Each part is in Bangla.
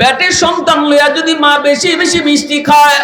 পেটের সন্তান লইয়া যদি মা বেশি বেশি মিষ্টি খায়,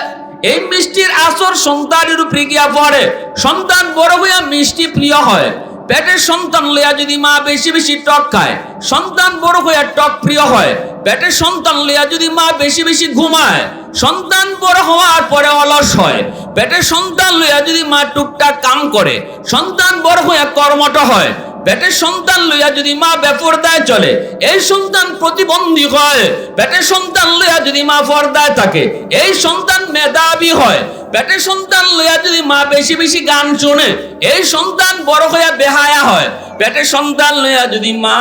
এই মিষ্টির আসর সন্তানের উপরে গিয়া পড়ে। সন্তান বড় হইয়া মিষ্টি প্রিয় হয়। পেটের সন্তান লইয়া যদি মা বেশি বেশি টক খায়, সন্তান বড় হইয়া টক প্রিয় হয়। পেটের সন্তান লইয়া যদি মা বেশি বেশি ঘুমায়, সন্তান বড় হওয়ার পরে অলস হয়। পেটের সন্তান লইয়া যদি মা টুকটাক কাম করে, সন্তান বড় হইয়া কর্মঠ হয়। পেটের সন্তান লইয়া যদি মা বেপরদায় চলে, এই সন্তান প্রতিবন্ধী হয়। পেটের সন্তান লইয়া যদি মা পর্দায় থাকে, এই সন্তান মেধাবী হয়। পেটের সন্তান লইয়া যদি মা বেশি বেশি গান শোনে, এই সন্তান বড় হইয়া বেহায়া হয়। পেটের সন্তান লইয়া যদি মা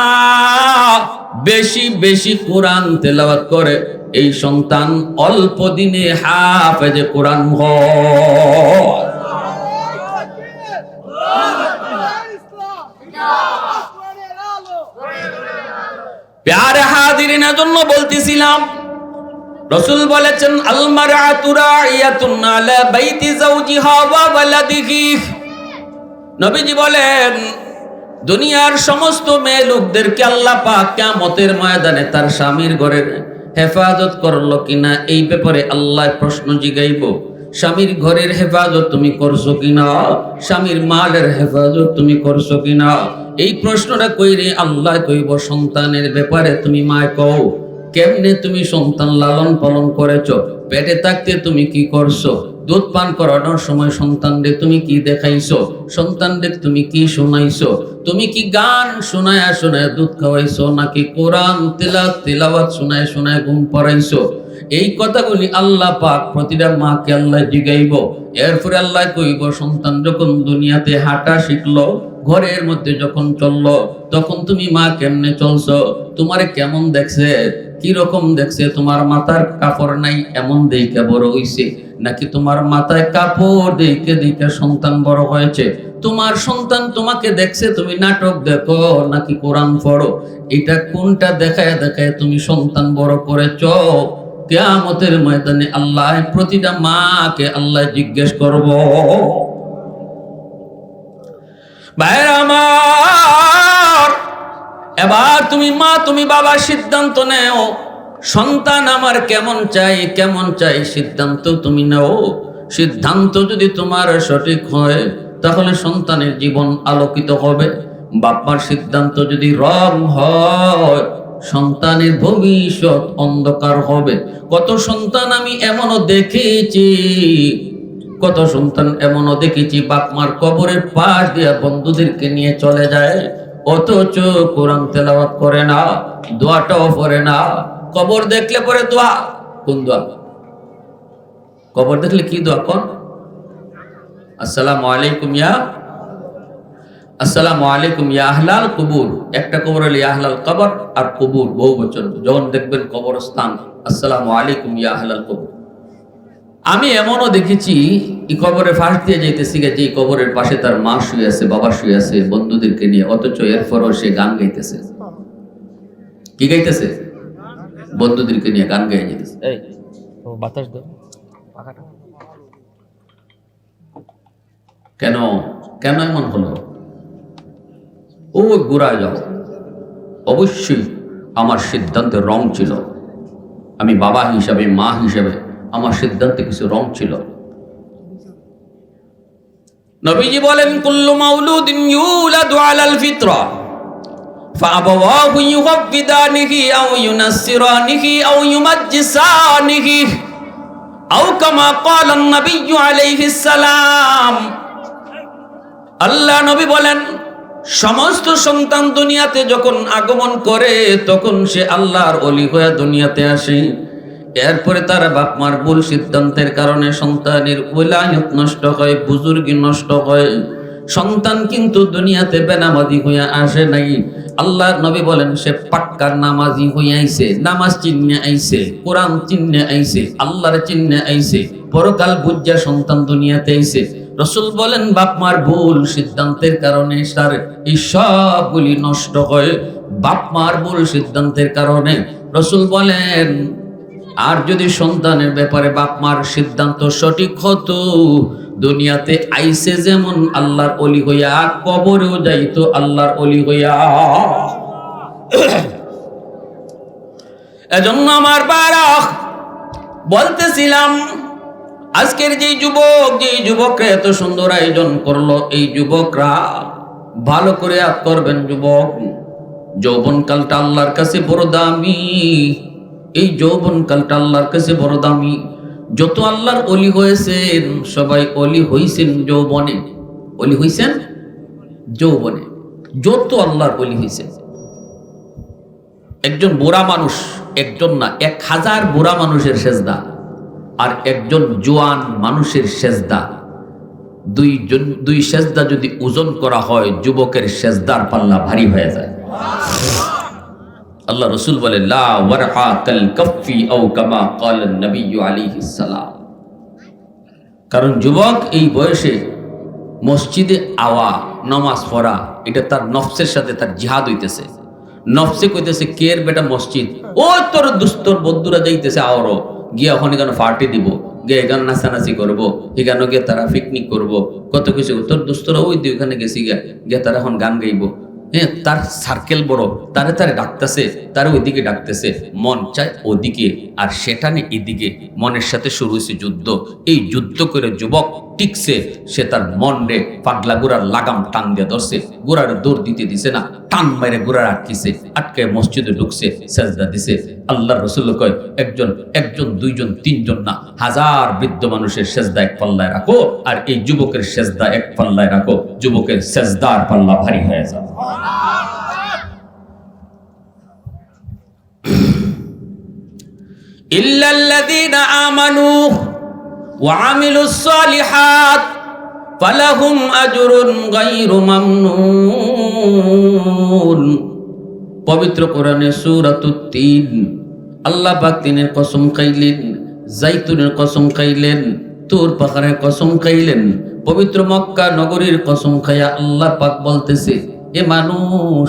বেশি বেশি কোরআন তেলাওয়াত করে, এই সন্তান অল্প দিনে হাফেজে কোরআন হয়। প্যারে হাদিরিনের জন্য বলতেছিলাম, রসুল বলেছেন নবীজি বলেন, দুনিয়ার সমস্ত মেয়ে লোকদেরকে আল্লাহ পাক কিয়ামতের ময়দানে তার স্বামীর ঘরের হেফাজত করল কিনা, এই ব্যাপারে আল্লাহ প্রশ্ন জিগাইব। স্বামীর ঘরের হেফাজত তুমি করছ কিনা? স্বামীর মালের হেফাজত তুমি করছ কিনা? এই প্রশ্নটা কইরে আল্লাহ কইব, সন্তানের ব্যাপারে তুমি মায় কও। কেমনে তুমি সন্তান লালন পালন করেছ? পেটে থাকতে তুমি কি করছ? দুধ পান করানোর সময় সন্তানদের তুমি কি দেখাইছো? সন্তানদের তুমি কি শোনাইছো? তুমি কি গান শোনায় শোনায় দুধ খাওয়াইছো নাকি কোরআন তেলা তেলাওয়াত শোনায় শোনায় ঘুম পড়াইছো? এই কথাগুলি আল্লাহ পাক প্রতিটা মাকে আল্লাহ জিগাইব। এরপরে আল্লাহ কইব, সন্তান যখন দুনিয়াতে হাঁটা শিখলো, ঘরের মধ্যে যখন চলল, তখন তুমি মা কেমনে চলছো? তোমার কেমন দেখছে? কি রকম দেখছে? তোমার মাথার কাপড় নাই এমন দেখে বড় হইছে? নাকি তোমার মাথায় কাপড় দেখে দেখে সন্তান বড় হয়েছে? তোমার সন্তান তোমাকে দেখছে, তুমি নাটক দেখো, নাকি কোরআন পড়ো? এটা কোনটা দেখায় দেখায় তুমি সন্তান বড় করেছ? কেয়ামতের ময়দানে আল্লাহ প্রতিটা মাকে আল্লাহ জিজ্ঞেস করব। আমার, এবার তুমি মা, তুমি বাবা সিদ্ধান্ত নেও। সন্তান আমার কেমন চাই কেমন চাই সিদ্ধান্ত তুমি নাও। সিদ্ধান্ত যদি তোমার সঠিক হয়, তাহলে সন্তানের জীবন আলোকিত হবে। বাপ্পার সিদ্ধান্ত যদি রং হয় সন্তানের ভবিষ্যৎ অন্ধকার হবে। কত সন্তান আমি এমনও দেখেছি, কত সন্তান এমনও দেখেছি, বাপমার কবরের পাশ দিয়া বন্ধুদেরকে নিয়ে চলে যায়। অথচ কোরআন তেলাওয়াত করে না, দোয়াটাও পড়ে না। কবর দেখলে পরে দোয়া, কোন দোয়া? কবর দেখলে কি দোয়া কোন? আসসালামু আলাইকুম ইয়া আসসালামু আলাইকুম ইয়া আহলাল কুবুর। একটা কবর হলো ইয়া আহলাল কবর আর কুবুর বহু বচন যখন দেখবেন কবরস্থান আসসালামু আলাইকুম ইয়া আহলাল কুবুর। আমি এমনও দেখেছি এই কবরে ফাঁস দিয়ে যাইতেছি যে এই কবরের পাশে তার মা শুয়ে আছে বাবা শুয়ে আছে বন্ধুদেরকে নিয়ে। অথচ এরপরও সে গান গাইতেছে। কি গাইতেছে? বন্ধুদেরকে নিয়ে গান গাই যেতেছে বাতাস কেন? কেন এমন হলো? ও গোড়ায় যাও অবশ্যই আমার সিদ্ধান্তের রং ছিল আমি বাবা হিসাবে মা হিসাবে আমার সিদ্ধান্তে কিছু রং ছিল নবীজি বলেন কুল্লু মাউলুদিন ইউলাদু আলাল ফিতরা فأبواه يغفدانه أو ينصرانه أو يمجسانه أو كما قال النبي عليه السلام আল্লাহ নবী বলেন সমস্ত সন্তান দুনিয়াতে যখন আগমন করে, তখন সে আল্লাহর অলি হয়ে দুনিয়াতে আসে। এরপরে তার বাপ মার ভুল সিদ্ধান্তের কারণে সন্তানের ওলায়ত নষ্ট হয়, বুজুর্গি নষ্ট হয়। সন্তান কিন্তু দুনিয়াতে বেনামাজি হইয়া আসে নাই। আল্লাহ নবী বলেন, সে পাক্কা নামাজি হইয়া আইছে, নামাজ চিহ্নে আইছে, কোরআন চিহ্নে আইছে, আল্লাহর চিহ্নে আইছে, পরকাল বুঝা সন্তান দুনিয়াতে আইছে। রসুল বলেন, বাপ মার ভুল সিদ্ধান্তের কারণে তার এই সবগুলি নষ্ট হয়। বাপ মার ভুল সিদ্ধান্তের কারণে রসুল বলেন, আর যদি সন্তানের ব্যাপারে বাপ মার সিদ্ধান্ত সঠিক হতো, দুনিয়াতে আইসে যেমন আল্লাহর অলি হইয়া, কবরেও যাইতো আল্লাহর অলি হইয়া। এজন্য আমার বারাক বলতেছিলাম আজকের যে যুবক যে যুবকরা এত সুন্দর আয়োজন করল, এই যুবকরা ভালো করে আপ করবেন যুবক। যৌবনকালটা আল্লাহর কাছে বড় দামি। এই যৌবনকালটা আল্লাহর কাছে বড় দামি। যত আল্লাহর অলি হয়েছেন, সবাই অলি হইছেন যৌবনে। অলি হইছেন যৌবনে। যত আল্লাহর অলি হইছেন। একজন বুড়া মানুষ, একজন না, এক হাজার বুড়া মানুষের সেজদা। আর একজন জোয়ান মানুষের সেজদা। দুই দুই সেজদা যদি ওজন করা হয়, যুবকের সেজদার পাল্লা ভারী হয়ে যায়। আল্লাহ রসুল বলে কারণ যুবক এই বয়সে মসজিদে আওয়া, নমাজ পড়া, এটা তার নফসের সাথে তার জিহাদ হইতেছে। নফসে কইতেছে কের বেটা মসজিদ? ও তোর দুস্তর বন্ধুরা যাইতেছে আওরো গিয়ে ওখানে কেন পার্টি দিব? গিয়ে এখানে নাচানাচি করব, এখানে গিয়ে তারা পিকনিক করব, কত কিছু। তোর দুস্তরা ওই দিয়ে ওখানে গেছি গিয়ে গিয়ে তারা এখন গান গাইবো। তার সার্কেল বড়, তারে তারে ডাকতেছে, তার ওইদিকে ডাকতেছে, মন চায় ওদিকে, আর সেটা নিয়ে এদিকে। মনের সাথে শুরু হয়েছে যুদ্ধ। এই যুদ্ধ করে যুবক টিকছে, সে তার মন রে পাগলা গুড়ার লাগাম টান দিয়ে ধরছে। গুড়ার দৌড় দিতে দিছে না, টান মারে গুড়ার আটকিছে, আটকে মসজিদে ঢুকছে, সেজদা দিছে। আল্লাহ রসুল কয়, একজন একজন, দুইজন, তিনজন না, হাজার বৃদ্ধ মানুষের সেজদা এক পাল্লায় রাখো, আর এই যুবকের সেজদা এক পাল্লায় রাখো। যুবকের সেজদার পাল্লা ভারী হয়ে যাবে। পবিত্র কোরআনে সূরাতুত তিন। আল্লাহ পাক কসম খাইলেন, জাইতুনের কসম খাইলেন, তোর পাখারের কসম খাইলেন, পবিত্র মক্কা, নগরীর কসম খাইয়া আল্লাহ পাক বলতেছে এ মানুষ,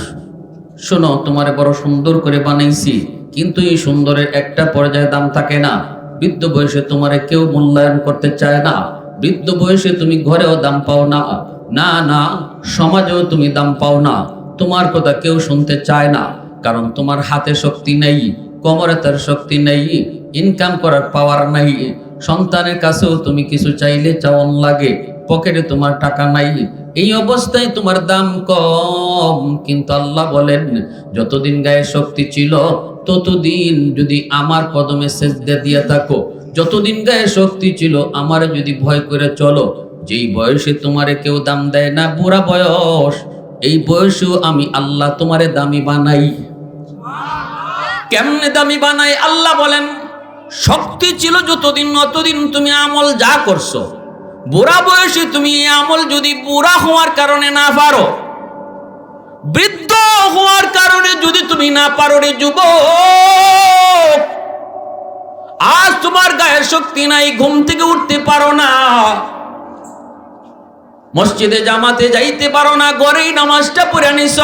শোনো, তোমারে বড় সুন্দর করে বানাইছি, কিন্তু এই সুন্দরের একটা পর্যায়ে দাম থাকে না। বৃদ্ধ বয়সে তোমারে কেউ মূল্যায়ন করতে চায় না। বৃদ্ধ বয়সে তুমি ঘরেও দাম পাও না। না না, সমাজেও তুমি দাম পাও না। তোমার কথা কেউ শুনতে চায় না, কারণ তোমার হাতে শক্তি নেই, কোমরে তার শক্তি নেই ইনকাম করার পাওয়ার নেই। সন্তানের কাছেও তুমি কিছু চাইলে চাওন লাগে। পকেটে তোমার টাকা নাই, এই অবস্থায় তোমার দাম কম। কিন্তু আল্লাহ বলেন, যতদিন গায়ে শক্তি ছিল, ততদিন যদি আমার কদমে সেজদা দিয়ে থাকো, যতদিন গায়ে শক্তি ছিল, আমার যদি ভয় করে চলো, যেই বয়সে তোমারে কেউ দাম দেয় না, বুড়া বয়স, এই বয়সেও আমি আল্লাহ তোমারে দামি বানাই। কেমনে দামি বানাই? আল্লাহ বলেন, শক্তি ছিল যতদিন, অতদিন তুমি আমল যা করছ বুড়া বয়সে তুমি এই আমল যদি বুড়া হওয়ার কারণে না পারো, বৃদ্ধ হওয়ার কারণে যদি তুমি না পারো রে যুব আজ তোমার গায়ের শক্তি নাই, ঘুম থেকে উঠতে পারো না। মসজিদে, জামাতে যাইতে পারো না গড়েই নামাজটা পড়ে নিস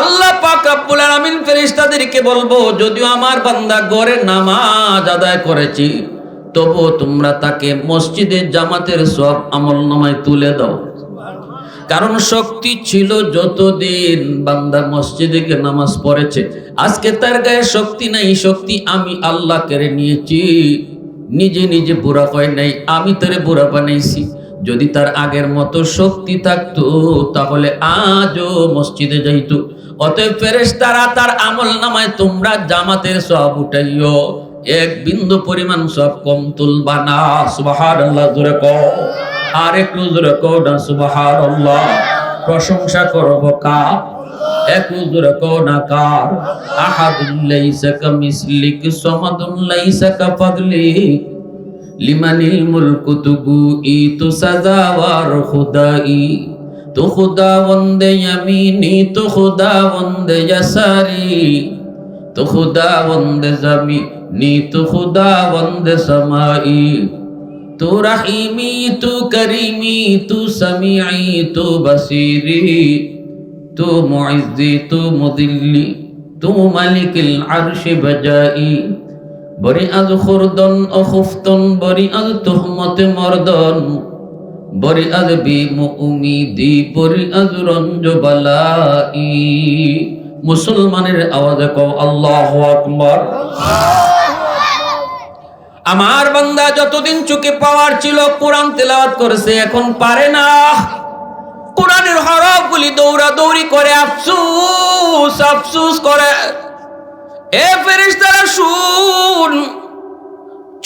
আল্লাহ পাক রব্বুল আলামিন ফেরেশতাদেরকে বলব, যদিও আমার বান্দা গড়ে নামাজ আদায় করেছি তবু তোমরা তাকে মসজিদে জামাতের সব আমল নামায় তুলে দাও। কারণ শক্তি ছিল যতদিন বান্দা মসজিদে গিয়ে নামাজ পড়েছে, আজকে তার গায়ে শক্তি নাই, শক্তি আমি আল্লাহ কেড়ে নিয়েছি। নিজে নিজে বুড়া হয় নাই, আমি তারে বুড়া বানাইছি। যদি তার আগের মতো শক্তি থাকতো, তাহলে আজও মসজিদে যাইতো। অতএব ফেরেস তারা তার আমল নামায় তোমরা জামাতের সব উঠাইও। এক বিন্দু পরিমাণ সব কম তুলবা না সুবাহার আল্লাহ জোরে কও। আর একটু জোরে কও না সুবাহার আল্লাহ প্রশংসা করব কা একটু জোরে কও না কার? আহাদুল লাইসা কামিসলিক সামাদুল লাইসা কাফাদলিক লিমানিল মুলকু তুগু ই তু সাজাওয়ার খুদাই তো খুদা বন্দে ইয়ামিনি, তো খুদা বন্দে ইয়াসারি। তো খুদা বন্দে জামিনি তো খুদা বন্দে সামাই তো রহিমি তু করিমি তু সমিআই তু বসিরি তু মুইজ্জি তু মুদিল্লি তু মালিকিল আরশি বজাই বরি আজ খুরদন ও খুফতন বরি আজ তুহমতে মর্দন বরি আজ বি উমিদি বরি আজ রঞ্জ বালাই মুসলমানের আওয়াজে কও আল্লাহ আকবর আমার বান্দা যতদিন চোখে পাওয়ার ছিল, কোরআন তেলাওয়াত করেছে, এখন পারে না। কোরআনের হরফগুলি দৌড়া দৌড়ি করে, আফসুস আফসুস করে। এ ফেরেশতারা শুন,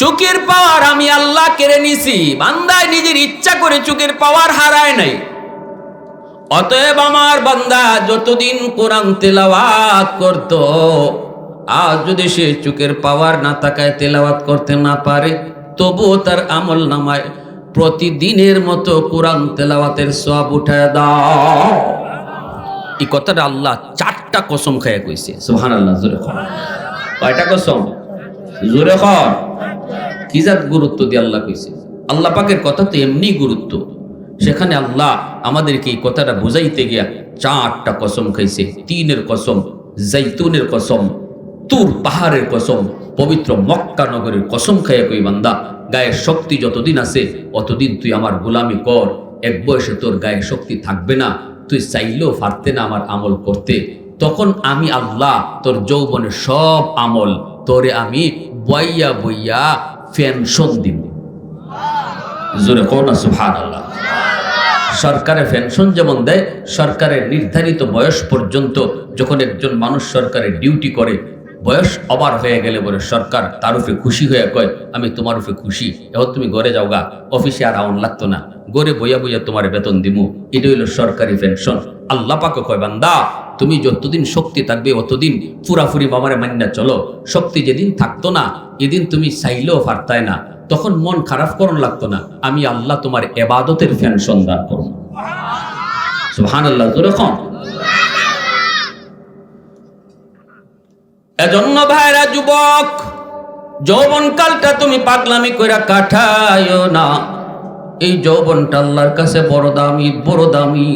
চোখের পাওয়ার আমি আল্লাহ কেড়ে নিছি, বান্দায় নিজের ইচ্ছা করে চোখের পাওয়ার হারায় নাই। অতএব আমার বান্দা যতদিন কোরআন তেলাওয়াত করত আজ যদি সে চোখের পাওয়ার না তাকায় তেলাওয়াত করতে না পারে, তবুও তার আমল নামায় প্রতিদিনের মতো কোরআন তেলাওয়াতের সব উঠায় দাও। এই কথাটা আল্লাহ চারটা কসম খাইয়া কইছে সুহান আল্লাহ জোরে কয়টা কসম? জোরে খন কি জাত গুরুত্ব দিয়ে আল্লাহ কইছে? আল্লাহ পাকের কথা তো এমনি গুরুত্ব। সেখানে আল্লাহ আমাদেরকে এই কথাটা বুঝাইতে গিয়া চারটা কসম খাইছে, তিনের কসম জাইতুনের কসম তুর পাহাড়ের কসম, পবিত্র মক্কা নগরের কসম খাইয়া কই বান্দা গায়ের শক্তি যতদিন আছে, অতদিন তুই আমার গোলামি কর। এক বয়সে তোর গায়ে শক্তি থাকবে না, তুই চাইলেও পারতে না আমার আমল করতে। তখন আমি আল্লাহ, তোর যৌবনের সব আমল, তোরে আমি বইয়া বইয়া পেনশন দিব। জোরে কোন সুহান আল্লাহ সরকারের পেনশন যেমন দেয়, সরকারের নির্ধারিত বয়স পর্যন্ত যখন একজন মানুষ সরকারের ডিউটি করে বয়স অবার হয়ে গেলে বলে, সরকার তার উপরে খুশি হয়ে কয়, আমি তোমার উপরে খুশি। এখন তুমি ঘরে যাও গা, অফিসে আর আউন লাগতো না। গড়ে বইয়া বইয়া তোমার বেতন দিমু। এটা হইল সরকারি পেনশন। আল্লাহ পাকে কয়, বান্দা, তুমি যতদিন শক্তি থাকবে, অতদিন ফুরাফুরি বাবারে মান্না চলো। শক্তি যেদিন থাকতো না, এদিন তুমি চাইলেও পারতায় না। তখন মন খারাপ করন লাগতো না। আমি আল্লাহ তোমার এবাদতের পেনশন দান করব। সুহান আল্লাহ তোরকম এজন্য ভাইরা যুবক, যৌবনকালটা তুমি পাগলামি কইরা কাটাইও না। এই যৌবনটা আল্লাহর কাছে বড় দামি বড় দামি।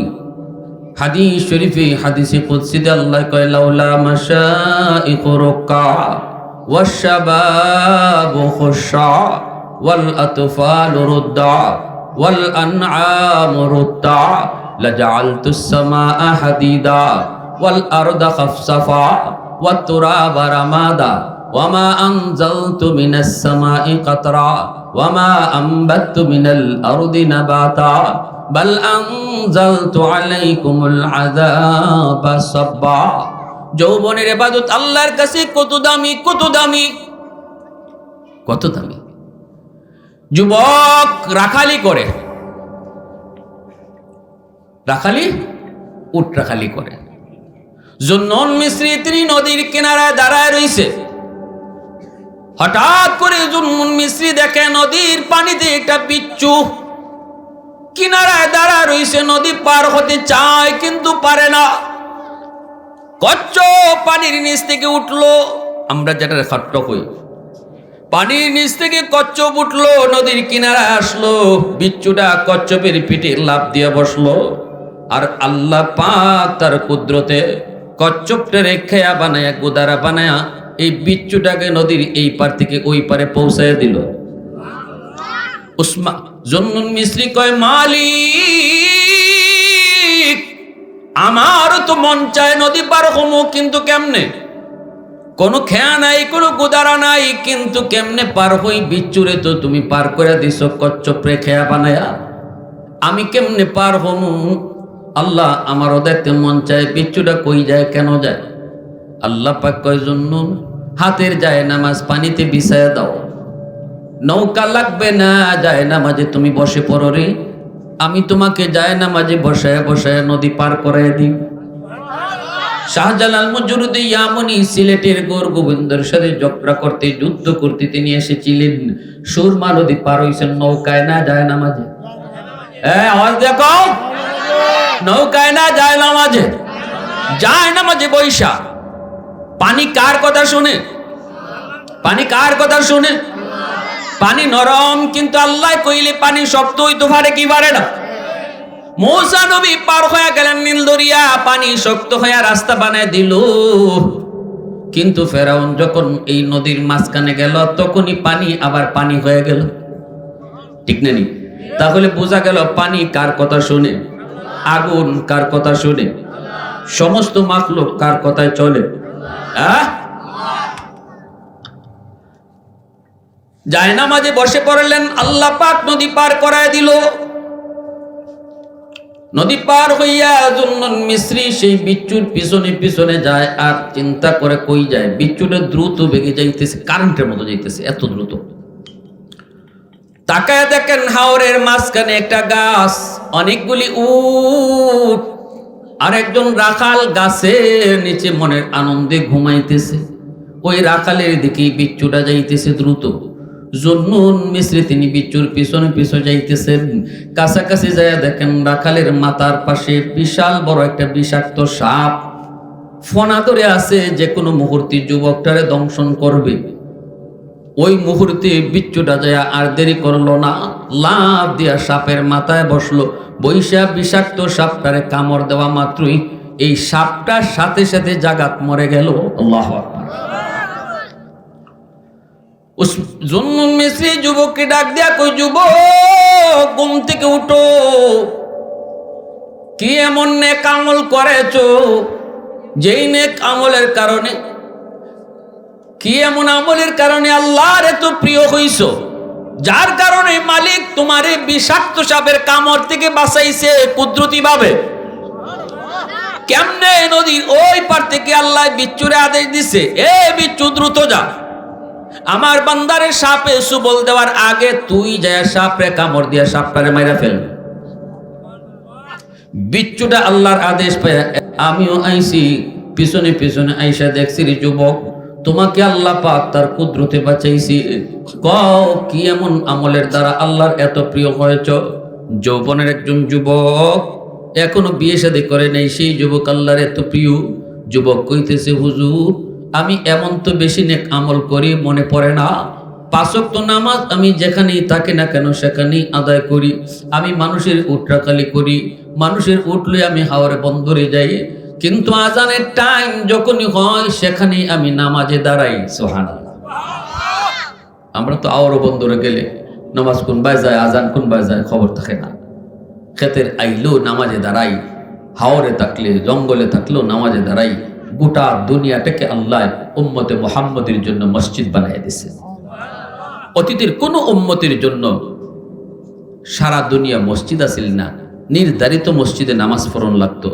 হাদিস শরীফে, হাদিসে কুদসিতে আল্লাহ কয়, লাউলা মাশা ইকুরুকা ওয়াশাবাব খুশা ওয়াল আতফাল রুদ্দা ওয়াল আনআম রুদ্দা লাজআলতুস সামাআ হাদিদা ওয়াল আরদা খফসাফা ওয়া তুরাবা রামাদা ওয়া মা আনজালতু মিনাস সামাই কাতরা ওয়া মা আমবাতু মিনাল আরদি নাবাতা। বাল আনজালতু যৌবনের ইবাদত আল্লাহর কাছে কত দামি কত দামি কত দামি। যুবক রাখালি করে, রাখালি, উট রাখালি করে। জুন্নন মিশ্রি তিনি নদীর কিনারায় দাঁড়ায় রইছে। হঠাৎ করে জুন্নুন মিশ্রি দেখে নদীর পানিতে একটা বিচ্ছু কিনারায় দাঁড়া রইছে। নদী পার হতে চায় কিন্তু পারে না। কচ্চ পানির নিচ থেকে উঠল। আমরা যেটা খাট্ট কই। পানির নিচ থেকে কচ্ছপ উঠল, নদীর কিনারায় আসলো। বিচ্ছুটা কচ্ছপের পিঠে লাভ দিয়ে বসল। আর আল্লাহ পাক তার কুদরতে কচ্ছপটা রেখায়া বানায়া, গোদারা বানায়া, এই বিচ্ছুটাকে নদীর এই পার থেকে ওই পারে পৌঁছায় দিল। উসমা জন্নুন মিশ্রি কয়, মালিক আমারও তো মন চায় নদী পার হমু, কিন্তু কেমনে? কোনো খেয়া নাই, কোনো গুদারা নাই, কিন্তু কেমনে পার হই? বিচ্ছুরে তো তুমি পার করে দিছ কচ্চপরে খেয়া বানায়া। আমি কেমনে পার হমু? আল্লাহ আমারও দেখতে মন চায় বিচ্ছুটা কই যায়, কেন যায়? আল্লাহ পাক কয় জন্য হাতের যায় নামাজ পানিতে বিছায়া দাও। নৌকা লাগবে না যায় না মাঝে তুমি বসে পড়ো রে। আমি তোমাকে যায় না মাঝে বসায় বসায় নদী পার করে দিই। শাহজালাল মজুরুদ্দ ইয়ামনি সিলেটের গোর গোবিন্দর সাথে যাত্রা করতে, যুদ্ধ করতে তিনি এসেছিলেন। সুরমা নদী পার হইছেন নৌকায়, না যায় না মাঝে হ্যাঁ আওয়াজ দেখো নৌকায় না যায় না মাঝে যায় না মাঝে বৈশা পানি কার কথা শুনে? পানি কার কথা শুনে? পানি নরম, কিন্তু আল্লাহ কইলে পানি শক্ত হইতে পারে কি পারে না? মৌসা নবী পার হয়ে গেলেন নীল দরিয়া, পানি শক্ত হয়ে রাস্তা বানায় দিল। কিন্তু ফেরাউন যখন এই নদীর মাঝখানে গেল, তখনই পানি আবার পানি হয়ে গেল। ঠিক না নি? তাহলে বোঝা গেল পানি কার কথা শুনে? আগুন কার কথা শুনে? সমস্ত মাখলুক কার কথায় চলে? হ্যাঁ যায় না মাঝে বসে পড়লেন, আল্লাহ পাক নদী পার করায় দিল। নদী পার হইয়া মিশ্রি সেই বিচ্ছুর পিছনে পিছনে যায়, আর চিন্তা করে কই যায়? বিচ্ছুটা দ্রুত বেগে যাইতেছে কারেন্টের মতো যাইতেছে, এত দ্রুত। তাকায় দেখেন হাওরের মাঝখানে একটা গাছ, অনেকগুলি উট। আর একজন রাখাল গাছের নিচে মনের আনন্দে ঘুমাইতেছে। ওই রাখালের দিকে বিচ্ছুটা যাইতেছে দ্রুত। জন্নুন মিশ্রে তিনি বিচ্ছুর পিছনে পিছনে যাইতেছেন। কাছাকাছি যায় দেখেন রাখালের মাথার পাশে বিশাল বড় একটা বিষাক্ত সাপ। ফনা ধরে আছে যে কোনো মুহূর্তে যুবকটারে দংশন করবে। ওই মুহূর্তে বিচ্ছুটা যায় আর দেরি করল না। লাভ দিয়া সাপের মাথায় বসল। বৈশা বিষাক্ত সাপটারে কামড় দেওয়া মাত্রই এই সাপটার সাথে সাথে জাগাত মরে গেল। আল্লাহ। উস- যুবককে ডাক দিয়া কই, যুবক, ঘুম থেকে উঠো। কি এমন নেক আমল করেছ? যেই নেক আমলের কারণে কি এমন আমলের কারণে আল্লাহর এত প্রিয় হইছ? যার কারণে মালিক তোমার এই বিষাক্ত সাপের কামড় থেকে বাঁচাইছে কুদরতি ভাবে? কেমনে নদীর ওই পার থেকে আল্লাহ বিচ্ছুরে আদেশ দিছে? এ বিচ্ছু, দ্রুত যা। আমার বান্দারে সাপে সুবল দেওয়ার আগে তুই যায় সাপরে কামড় দিয়া সাপটারে মাইরা ফেলবে বিচ্ছুটা আল্লাহর আদেশ পায় আমিও আইসি পিছনে পিছনে আইসা দেখছি যুবক। তোমাকে আল্লাহ পাক তার কুদরতে বাঁচাইছি। কও, কি এমন আমলের দ্বারা আল্লাহর এত প্রিয় হয়েছ যৌবনের একজন যুবক এখনও বিয়ে শাদী করে নাই, সেই যুবক আল্লাহর এত প্রিয়। যুবক কইতেছে, হুজুর, আমি এমন তো বেশি নেক আমল করি, মনে পড়ে না। পাঁচক তো নামাজ আমি যেখানেই থাকি না কেন, সেখানেই আদায় করি। আমি মানুষের উট্রাকালি করি। মানুষের উঠলে আমি হাওয়ারে বন্দরে যাই। কিন্তু আজানের টাইম যখনই হয়, সেখানেই আমি নামাজে দাঁড়াই সোহান আমরা তো আওয়ারও বন্ধুরা গেলে, নামাজ কোন বাই যায়, আজান কোন বাই যায়, খবর থাকে না। ক্ষেতের আইলেও নামাজে দাঁড়াই, হাওরে থাকলে, জঙ্গলে থাকলেও নামাজে দাঁড়াই, গোটা দুনিয়াটাকে আল্লাহ উম্মতে মোহাম্মদের জন্য মসজিদ বানাই দিছে অতীতের কোনো উম্মতের জন্য সারা দুনিয়া মসজিদ আসিল না, নির্ধারিত মসজিদে নামাজ পড়ন লাগতো।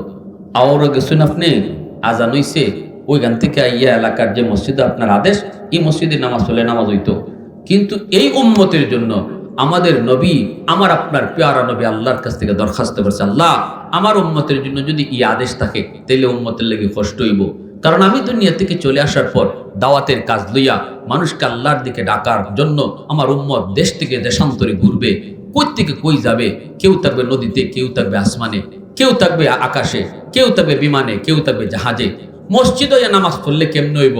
আওয়ারও গেছেন আপনি, আজান হইছে, ওইখান থেকে ইয়া এলাকার যে মসজিদে, আপনার আদেশ, এই মসজিদে নামাজ পড়লে নামাজ হইতো। কিন্তু এই উম্মতের জন্য আমাদের নবী, আমার আপনার পেয়ারা নবী আল্লাহর কাছ থেকে দরখাস্ত করছে, আল্লাহ, আমার উম্মতের জন্য যদি ই আদেশ থাকে তাইলে উম্মতের লেগে কষ্ট হইব। কারণ আমি দুনিয়া থেকে চলে আসার পর দাওয়াতের কাজ লইয়া মানুষকে আল্লাহর দিকে ডাকার জন্য আমার উম্মত দেশ থেকে দেশান্তরে ঘুরবে। কই থেকে কই যাবে? কেউ থাকবে নদীতে, কেউ থাকবে আসমানে। কেউ থাকবে আকাশে, কেউ থাকবে বিমানে, কেউ থাকবে জাহাজে। মসজিদে নামাজ পড়লে কেমন হইব?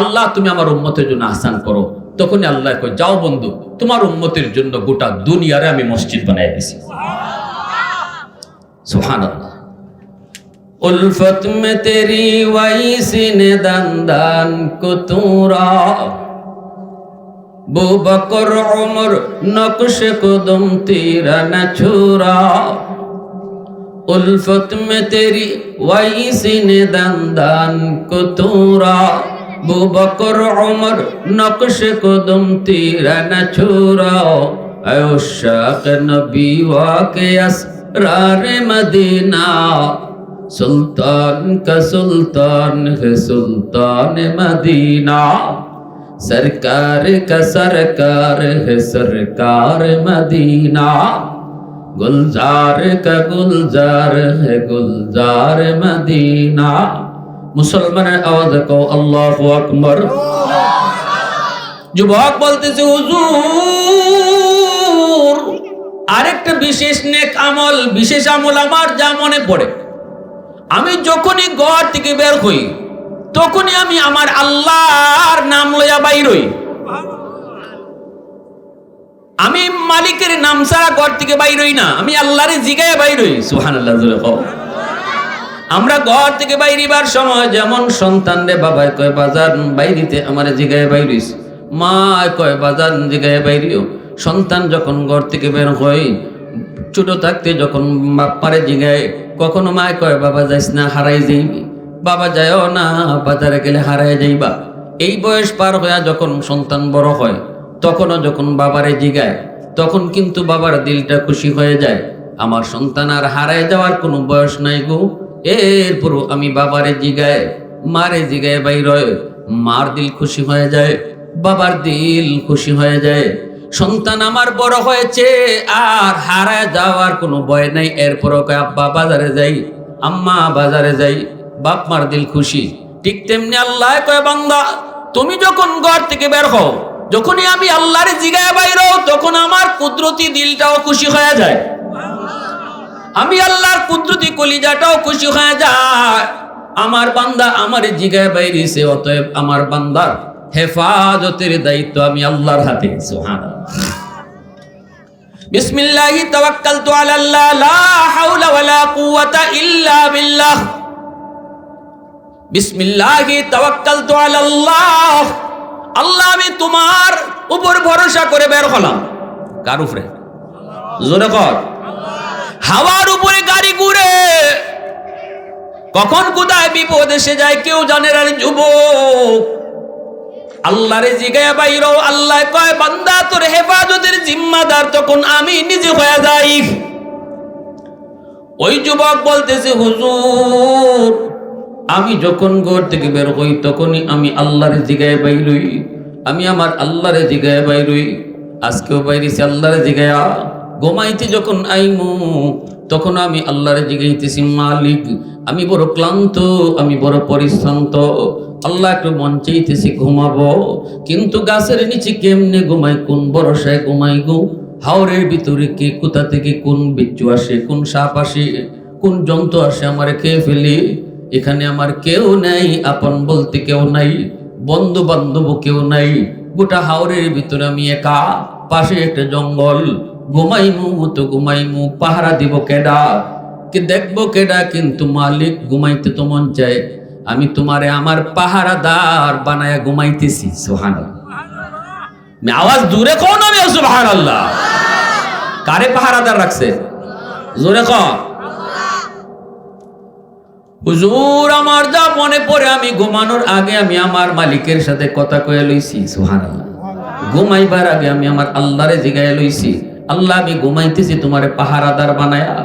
আল্লাহ, তুমি আমার উম্মতের জন্য আহসান করো। তখনই আল্লাহ কয়, যাও বন্ধু, তোমার উম্মতের জন্য গোটা দুনিয়ারে আমি মসজিদ বানাই দিছি। সুহান উলফত মে তে ওয়াইসি নে দান দান কুতুরা। বকর অমর নকশ কুদম তীরা না ছুরা। उल्फत में तेरी वही सीने दंदन को तूरा बू बकर उमर नक्श कुदम तेरा न छुरा ऐ उशाक नबी वाके असरार मदीना सुल्तान का सुल्तान है सुल्तान मदीना सरकार का सरकार है सरकार मदीना গুলজার কা গুলজার হে গুলজার মদিনা। মুসলমানের আওয়াজ কো আল্লাহু আকবার। যুবক বলতেছে, হুজুর, আরেকটা বিশেষ নেক আমল, বিশেষ আমল আমার যা মনে পড়ে। আমি যখনই ঘর থেকে বের হই, তখনই আমি আমার আল্লাহর নাম লইয়া বাইর হই। আমি মালিকের নাম ছাড়া ঘর থেকে বাইর হই না। আমি আল্লাহরে জিগায় বাইর হই সুহান আল্লাহ আমরা ঘর থেকে বাইরিবার সময় যেমন সন্তান রে, বাবাই কয়, বাজার বাইরিতে আমার জিগায় বাইরিস মা কয়, বাজার জিগায় বাইরিও সন্তান যখন ঘর থেকে বের হয় ছোট থাকতে যখন বাপ্পারে জিগায়, কখনো মায় কয়, বাবা যাইস না, হারাই যাইবি। বাবা যাইও না, বাজারে গেলে হারাই যাইবা। এই বয়স পার হইয়া যখন সন্তান বড় হয় তখনও যখন বাবারে জিগায়, তখন কিন্তু বাবার দিলটা খুশি হয়ে যায়। আমার সন্তান আর হারায় যাওয়ার কোনো বয়স নাই গো। এরপরও আমি বাবারে জিগায়, মারে জিগায় বাইর মার দিল খুশি হয়ে যায়, বাবার দিল খুশি হয়ে যায়। সন্তান আমার বড় হয়েছে আর হারায় যাওয়ার কোনো ভয় নাই। এরপরও আব্বা, বাজারে যাই, আম্মা, বাজারে যাই, বাপ মার দিল খুশি। ঠিক তেমনি আল্লাহ কয়, বান্দা, তুমি যখন ঘর থেকে বের হও যখনই আমি আল্লাহরে জিগায় বাইর তখন আমার কুদরতি দিলটাও খুশি হয়ে যায়। আমি আল্লাহর কুদরতি কলিজাটাও খুশি হয়ে যায়। আমার বান্দা আমার জিগায় বাইরেছে অতএব আমার বান্দার হেফাজতের দায়িত্ব আমি আল্লাহর হাতে। সুবহানাল্লাহ। বিসমিল্লাহি তাওয়াক্কালতু আলাল্লাহ, লা হাওলা ওয়ালা কুওয়াতা ইল্লা বিল্লাহ। বিসমিল্লাহি তাওয়াক্কালতু আলাল্লাহ। আল্লাহ, আমি তোমার উপর ভরসা করে বের হলাম। কার উপরে? জোরে কর। হাওয়ার উপরে গাড়ি ঘুরে। কখন কোথায় বিপদ এসে যায় কেউ জানে না রে যুবক। আল্লাহরে জিগায় বাইরও আল্লাহ কয়, বান্দা, তোর হেফাজতের জিম্মাদার তখন আমি নিজে হয়ে যাই। ওই যুবক বলতেছে, হুজুর আমি যখন ঘর থেকে বের হই, তখনই আমি আল্লাহর জিগায় বাইরই। আমি আমার আল্লাহরে জিগায় বাইরই। আজকেও বাইরেছি আল্লাহরে জিগায়া। ঘুমাইতে যখন আইমু, তখন আমি আল্লাহরে জিগাইতেছি মালিক। আমি বড় ক্লান্ত, আমি বড় পরিশ্রান্ত। আল্লাহ একটু মন চাইতেছি ঘুমাবো। কিন্তু গাছের নিচে কেমনে ঘুমাই, কোন বরসায় ঘুমাই গো? হাওরের ভিতরে কে কোথা থেকে কোন বিচ্ছু আসে, কোন সাপ আসে, কোন জন্তু আসে আমার খেয়ে ফেলে। এখানে আমার কেউ নাই, আপন বলতে কেউ নাই বন্ধু বান্ধব কেউ নাই। গোটা হাওরের ভিতরে আমি একা, পাশে একটা জঙ্গল। ঘুমাইমু, তো ঘুমাইমু, পাহারা দিব কেডা? কি দেখব কেডা? কিন্তু মালিক ঘুমাইতে তো মন চায়। আমি তোমারে আমার পাহারাদার বানায়া ঘুমাইতেছি সোহান আওয়াজ দূরে কোন আমি সুবহান আল্লাহ কারে পাহারাদার রাখছে? জোরে কর হুজুর, আমার যা মনে পড়ে, আমি ঘুমানোর আগে আমি আমার মালিকের সাথে কথা কয়ে লইছি সুহান ঘুমাইবার আগে আমি আমার আল্লাহরে জিগায় লইছি, আল্লাহ, আমি ঘুমাইতেছি, তোমার পাহারাদার বানায়া।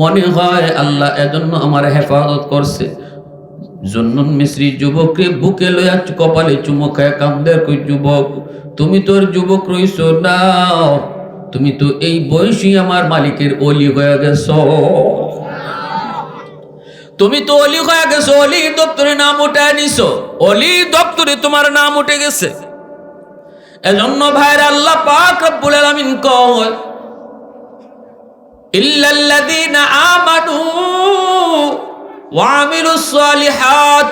মনে হয় আল্লাহ এজন্য আমার হেফাজত করছে। জন্নন মিশ্রী যুবককে বুকে লইয়া কপালে চুমকায় কামদের কই যুবক, তুমি তোর যুবক রইছ না। তুমি তো এই বয়সী আমার মালিকের অলি হয়ে গেছো। তুমি তো অলি হয়ে গেছো, অলি দপ্তরে নাম উঠে নিছো। অলি দপ্তরে তোমার নাম উঠে গেছে। এজন্য ভাইর আল্লাহ পাক রব্বুল আলামিন কয়, ইল্লাল্লাযীনা আমানু ওয়া আমিলুস সালিহাত,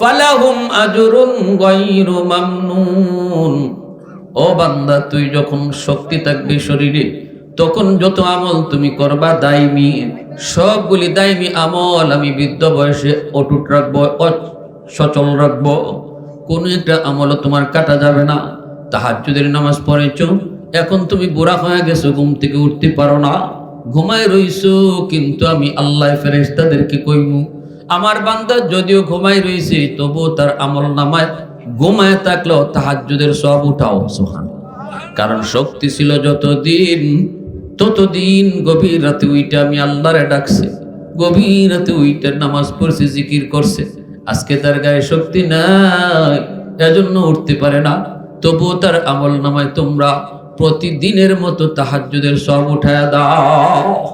ফালাহুম আজরুন গায়রু মামনুন। ও বান্দা, তুই যখন শক্তি থাকবে শরীরে তখন যত আমল তুমি করবা দাইমি সবগুলি দাইমি আমল আমি বৃদ্ধ বয়সে অটুট রাখব সচল রাখব। কোনো একটা আমলও তোমার কাটা যাবে না। তাহাজ্জুদের নামাজ পড়েছ, এখন তুমি বুড়া হয়ে গেছো, ঘুম থেকে উঠতে পারো না। ঘুমায় রইছো, কিন্তু আমি আল্লাহ ফেরেশতাদেরকে কইমু, আমার বান্দা যদিও ঘুমায় রইছে, তবুও তার আমল নামায় ঘুমায় থাকলেও তাহাজ্জুদের সব উঠাও সোহান কারণ শক্তি ছিল যতদিন ততদিন গভীর রাতে উইটা আমি আল্লাহরে ডাকছে। গভীর রাতে উইটার নামাজ পড়ছে, জিকির করছে। আজকে তার গায়ে শক্তি নাই, এজন্য উঠতে পারে না। তবুও তার আমল নামায় তোমরা প্রতিদিনের মতো তাহাজ্জুদের সব উঠায় দাও।